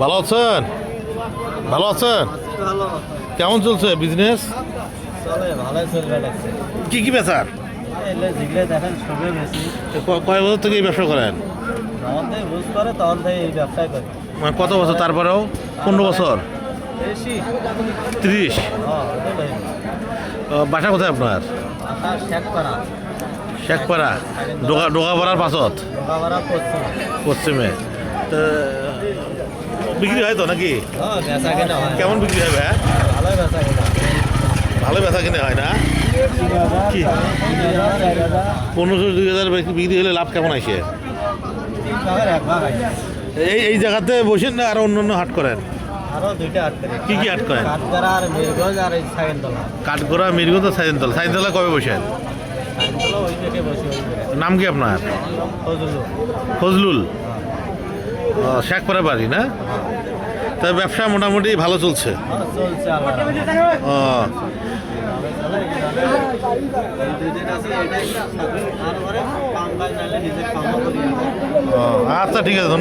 ভালো আছেন? ভালো আছেন? কেমন চলছে বিজনেস কি কি বেচার? কয় বছর থেকে এই ব্যবসা করেন? মানে কত বছর তারপরেও? পনেরো বছর? তিরিশ। হ্যাঁ বাসা কোথায় আপনার? শেখপাড়া। ডোকা ডোকাপাড়ার পাশত পশ্চিমে। তো বিক্রি হয় তো নাকি? কেমন বিক্রি হয় কেনা। ভালো ব্যথা কিনে হয় না? কি? পনেরোশো দুই হাজার বিক্রি হলে লাভ কেমন আসে? এই এই জায়গাতে বসেন না আর অন্য অন্য হাট করেন? কি কি আট করেন? কাঠগড়া মিরগঞ্জ আর সাইজনতলা সাইজনতলা কবে বসেন? নাম কি আপনার? ফজলুল। শেখপাড়া বাড়ি না? তা ব্যবসা মোটামুটি ভালো চলছে? ও। আচ্ছা ঠিক আছে